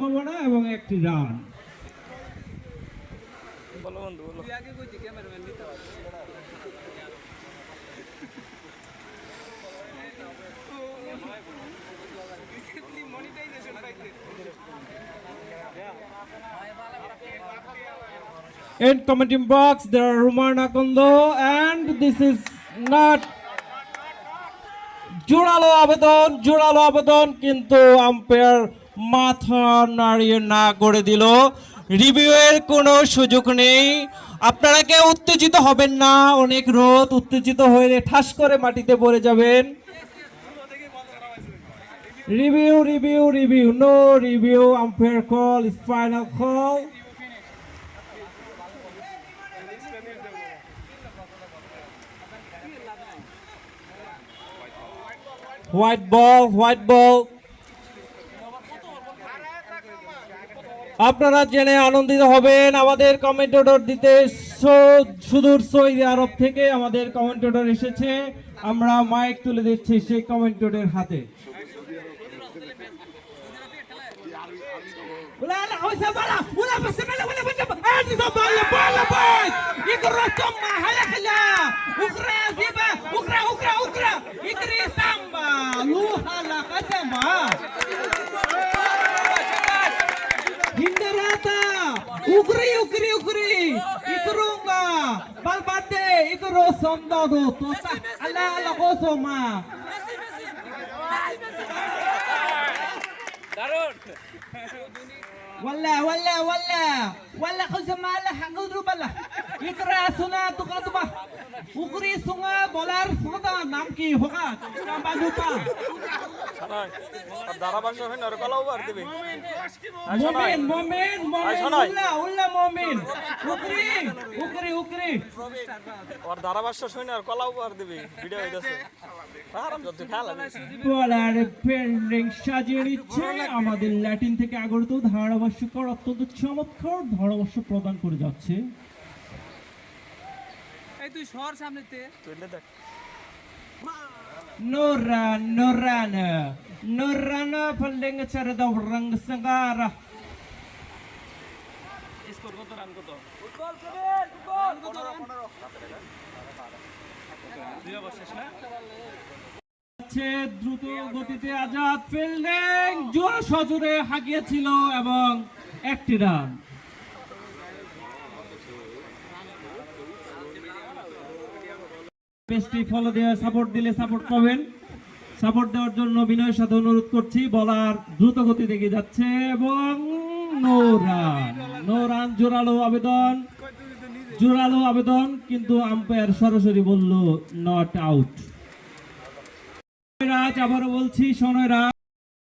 সম্ভাবনা এবং একটি রান বলো বন্ধু বলো In commenting box, there are Rumar Nakondo, and this is not জোরালো আবেদন জোরালো আবেদন কিন্তু আম্পায়ার মাথা নাড়িয়ে না করে দিল। রিভিউ এর কোনো সুযোগ নেই। আপনারা কেউ উত্তেজিত হবেন না। অনেক রোদ, উত্তেজিত হয়ে ঠাস করে মাটিতে পড়ে যাবেন। Review review review, no review, umpire call final call white ball white ball আপনারা জেনে আনন্দিত হবেন আমাদের কমেন্টেটর দিতে সো- সুদূর সৌদি আরব থেকে আমাদের কমেন্টেটর এসেছে আমরা মাইক তুলে দিচ্ছি সেই কমেন্টেটরের হাতে ولا لا ولا بلا ولا بس بلا ولا بس هذه زباله بالا باي يقرا ثم هلا هلا اقرا زيبا اقرا اقرا اقرا اقرا उकरी उकरी उकरी इकरूंगा बल बाते इकरो समदा दो तो अल्लाह अल्लाह को सोमा ولا ولا ولا ولا خزم على حقود بلا يقرا سنا تقدما وقري سنا بولار سنا نام کی ہوگا کام بازو کا ওর ধারাভাষ্য শুনে আর দিবি। ভিডিও হইতেছে। আরাম যদি খেলা বলার পেন্ডিং সাজিয়ে নিচ্ছে আমাদের ল্যাটিন থেকে আগত ধারাভাষ্যকর অত্যন্ত চমৎকার ধারাভাষ্য প্রদান করে যাচ্ছে। এই তুই সর সামনেতে। তুইলে দেখ। Noran, Norana, Norana paling cara daw rang sangara. Score কত রান কত দুই ওভার শেষ না আছে দ্রুত গতিতে আজাদ ফিল্ডিং জোর সজোরে হাঁকিয়েছিল এবং একটি রান পেজটি ফলো দিয়ে সাপোর্ট দিলে সাপোর্ট পাবেন। সাপোর্ট দেওয়ার জন্য বিনয়ের সাথে অনুরোধ করছি, বলার দ্রুত গতি দেখে যাচ্ছে এবং নো রান নো রান জোরালো আবেদন জোরালো আবেদন, কিন্তু আম্পায়ার সরাসরি বলল নট আউট রাজ আবারও বলছি সনয় রাজ